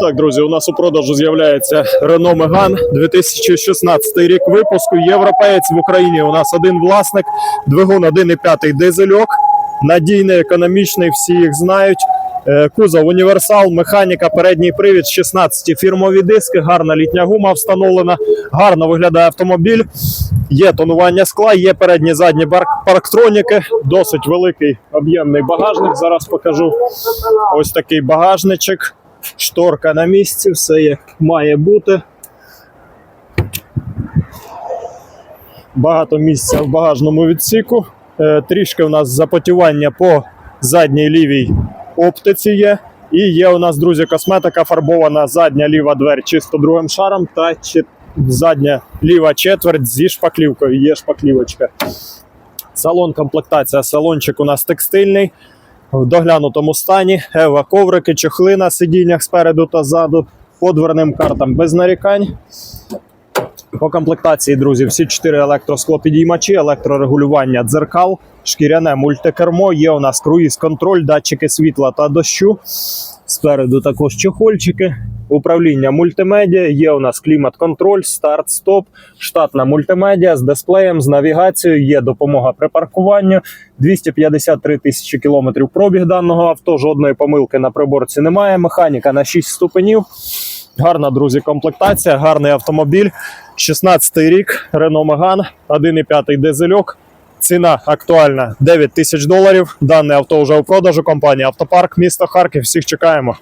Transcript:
Так, друзі, у нас у продажу з'являється Renault Megane 2016 рік випуску. Європеєць в Україні. У нас один власник, двигун 1,5 дизельок. Надійний, економічний, всі їх знають. Е, Кузов універсал, механіка, передній привід, 16 фірмові диски, гарна літня гума встановлена, гарно виглядає автомобіль. Є тонування скла, є передні задні парктроніки, досить великий об'ємний багажник. Зараз покажу. Ось такий багажничок, шторка на місці, все як має бути. Багато місця в багажному відсіку. Е, Трішки у нас запотівання по задній лівій оптиці є. І є у нас, друзі, косметика фарбована задня ліва двері чисто другим шаром та задня ліва четверть зі шпаклівкою. Є шпаклівочка. Салон, комплектація, салончик у нас текстильний в доглянутому стані. Ева коврики, чохли на сидіннях спереду та ззаду. По дверним картам без нарікань. По комплектації, друзі, всі чотири електросклопідіймачі, електрорегулювання дзеркал, шкіряне мультикермо. Є у нас круїз-контроль, датчики світла та дощу. Спереду також чохольчики, управління мультимедіа. Є у нас клімат-контроль, старт, стоп, штатна мультимедіа з дисплеєм, з навігацією. Є допомога при паркуванні. 253 тисячі кілометрів пробіг даного авто. Жодної помилки на приборці немає. Механіка на 6 ступенів. Гарна, друзі, комплектація, гарний автомобіль. 16 рік, Renault Megane, 1,5 дизельок. Ціна актуальна 9 тисяч доларів. Дане авто вже у продажу. Компанія Автопарк, місто Харків. Всіх чекаємо.